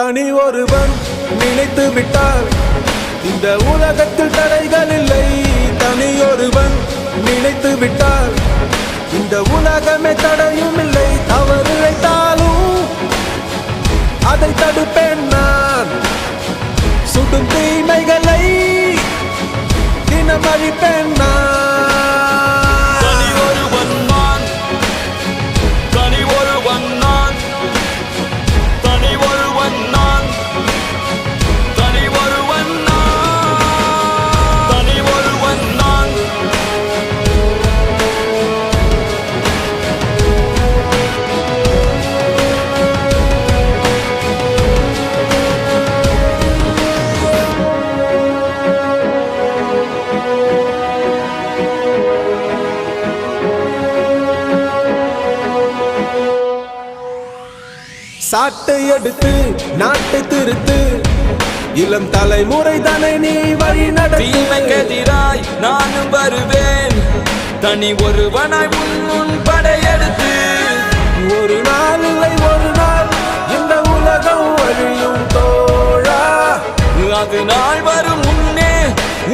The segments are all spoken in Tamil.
தனி ஒருவன் நினைத்து விட்டால் இந்த உலகத்தில் தடைகள் இல்லை. தனி ஒருவன் நினைத்து விட்டால் இந்த உலகமே தடையும் இல்லை. தவறு இழைத்தாலும் அதை தடுப்பேன் நான். சுடும் தீமைகளை தினம் அழிப்பேன் நான். எடுத்து நாட்டை திருத்து. இளம் தலைமுறை தானே நீ வழி நடத்து. தீமைக்கெதிராய் நானும் வருவேன். தனி ஒருவனாய் முன் படையெடுத்து. ஒரு நாள் இல்லை ஒரு நாள் இந்த உலகம் வழியும் தோழா. அது நாள் வரும் முன்னே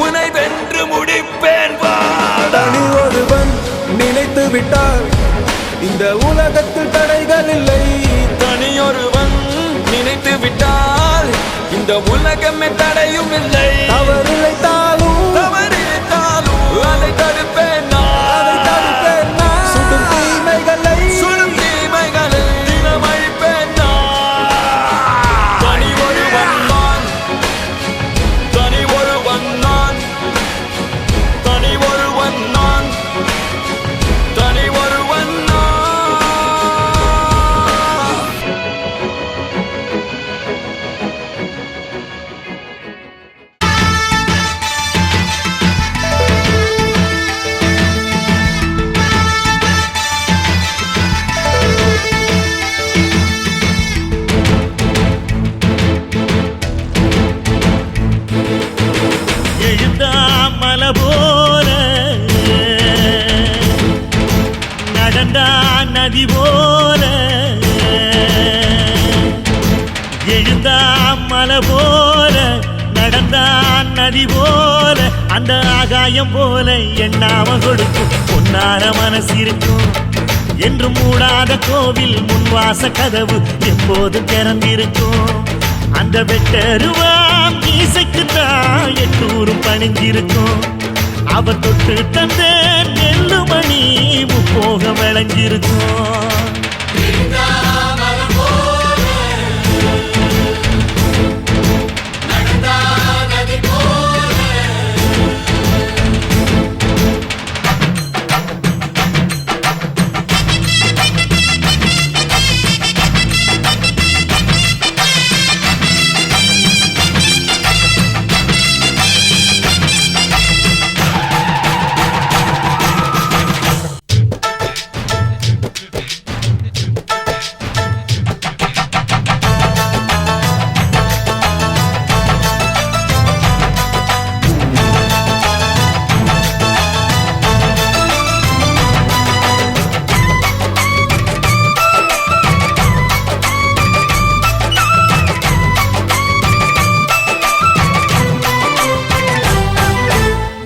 உனை வென்று முடிப்பேன் தனி ஒருவன் நினைத்து விட்டால் இந்த உலகத்தில் தடைகள் இல்லை. தனியொருவன் நினைத்து விட்டால் இந்த உலகமே தடையும் இல்லை. தவறு இழைத்தாலும் தவறித்தாலும் அதை தடுப்பேன் மலை போல நடந்தான் நதி போல அந்த ஆகாயம் போல எண்ணாம கொடுக்கும். பொன்னார மனசிருக்கும். என்று மூடாத கோவில் முன்வாச கதவு எப்போது திறந்திருக்கும்? அந்த வெட்டருவாம் மீசைக்கு தான் எட்டூரும் பணிஞ்சிருக்கும் அவர் தொட்டு தந்த நெல்லு மணி முப்போக விளைஞ்சிருக்கும்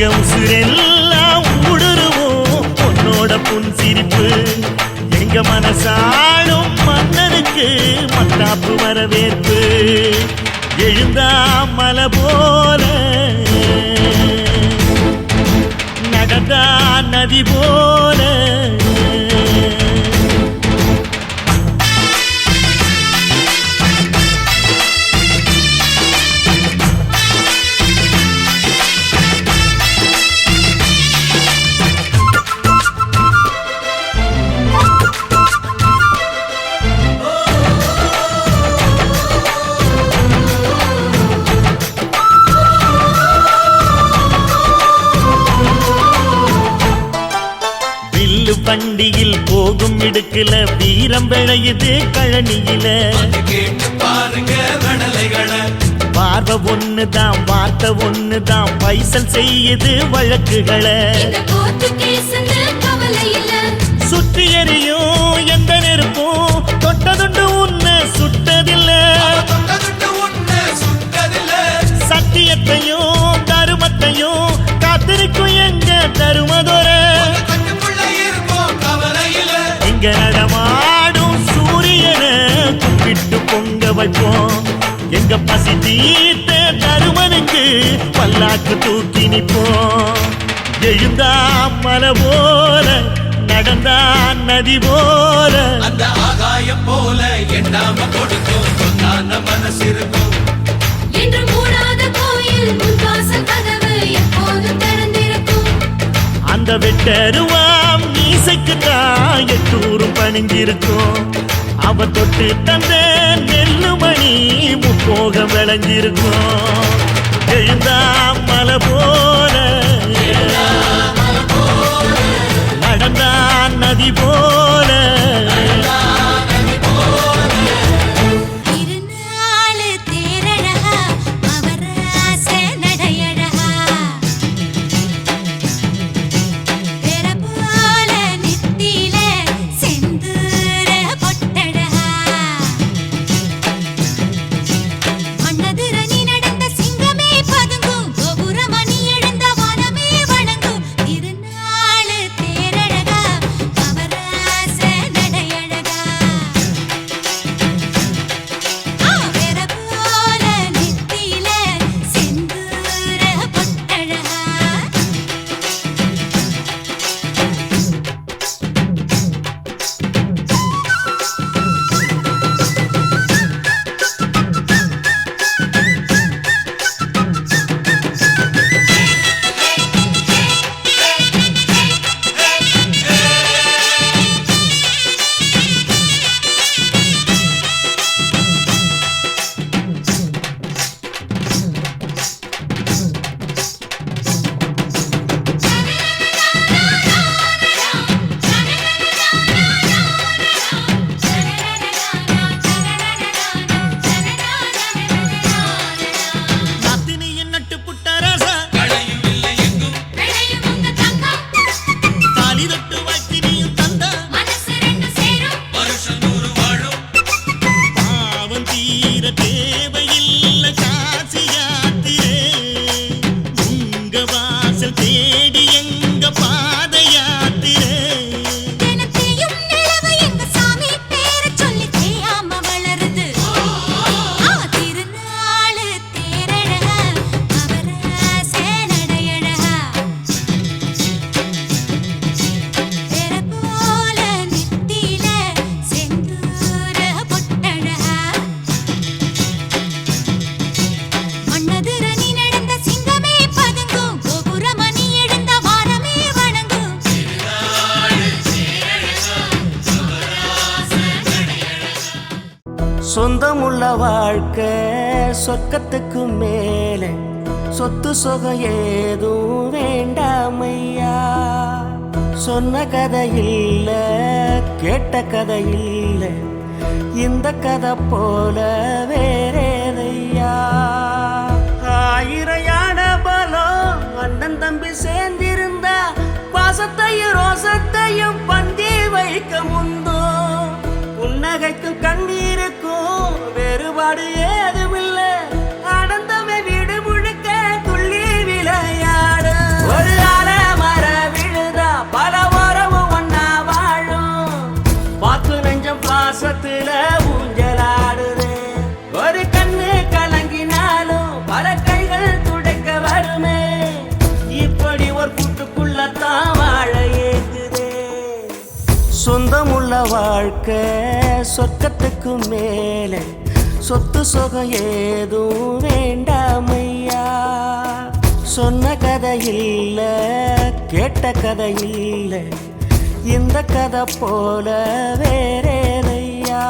விளக்கு எங்க உசுரெல்லாம் ஊடுருவோம் உன்னோட புன் சிரிப்பு எங்க மனசாளும் மன்னனுக்கு மத்தாப்பு வரவேற்பு. எழுந்தா மலை போல திடுக்குல வீரம் விளையுது கழனியில. பாருங்க பார்வை ஒண்ணுதான் வார்த்தை ஒண்ணுதான் பைசல் செய்யுது வழக்குகளை. சுற்றி எறியும் எந்த நெருப்பும் தொட்டதுண்டு உன்னை சுட்டதில்ல. சத்தியத்தையும் தருமத்தையும் காத்திருக்கும் எங்க தருமதொர இங்க நடமாடும் சூரியனை கும்பிட்டு பொங்க வைப்போம். எங்க பசி தீர்த்த தருமனுக்கு பல்லாக்கு தூக்கி நிப்போம் எழுந்தா மலை போல நடந்தா நதி போல. அந்த ஆகாயம் போல எண்ணாம கொடுக்கும் சொன்னான மனசு இருக்கும். என்று மூடாத கோயில் முன்வாசல் கதவு எப்போதும் திறந்திருக்கும். அந்த வெட்டருவாம் மீசைக்கு தான் பணிஞ்சிருக்கும். அவ தொட்டு தந்த நெல்லுமணி முப்போகம் விளைஞ்சிருக்கும். எழுந்தாம் சொந்தமுள்ள வாழ்க்கை சொர்க்கத்துக்கு மேலே. சொத்து சுகம் ஏதும் வேண்டாமையா? சொன்ன கதை இல்லை கேட்ட கதை இல்லை. இந்த கதை போல வேறேதையா? ஆயிரையான யானை பலம் அண்ணன் தம்பி சேர்ந்திருந்தா பாசத்தையும் ரோசத்தையும் பந்தி வைக்க முந்தோ நகைக்கும் கண்ணீருக்கும் வேறுபாடு ஏதுமில்லை. ஆனந்தமே வீடு முழுக்க துள்ளி விளையாடு ஒரு ஆல மர விழுதா பல உறவும் ஒன்னா வாழும். வாக்கு நெஞ்சம் பாசத்துல ஊஞ்சலாடுது. ஒரு கண்ணு கலங்கினாலும் பல கைகள் துடைக்க வருமே. இப்படி ஒரு கூட்டுக்குள்ளத்தான் வாழ சொந்தமுள்ள வாழ்க்கை. சொர்க்கத்துக்கு மேலே சொத்து சொகம் ஏதும் வேண்டாமையா? சொன்ன கதை இல்ல கேட்ட கதை இல்ல இந்த கதை போல வேறேதையா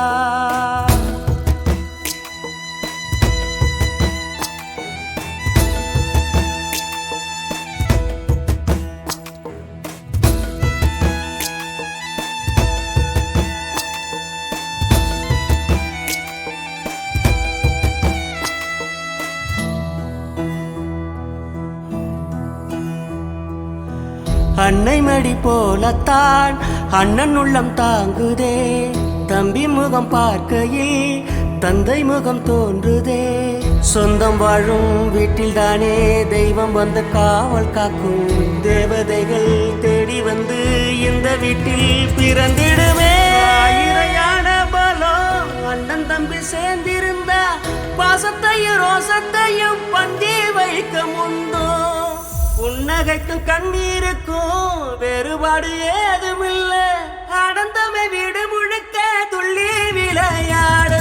அன்னை போலத்தான் அண்ணன் உள்ளம் தாங்குதே. தம்பி முகம் பார்க்கையில் தந்தை முகம் தோன்றுதே. சொந்தம் வாழும் வீட்டில் தானே தெய்வம் வந்து காவல் காக்கும். தேவதைகள் தேடி வந்து இந்த வீட்டில் பிறந்திடுமே. ஆயிரையான பலம் அண்ணன் தம்பி சேர்ந்திருந்தா பாசத்தையும் ரோசத்தையும் பந்தி புன்னகைக்கும் கண்ணீருக்கும் வேறுபாடு ஏதுமில்லை. அடந்தமை வீடு முழுக்க துள்ளி விளையாடு.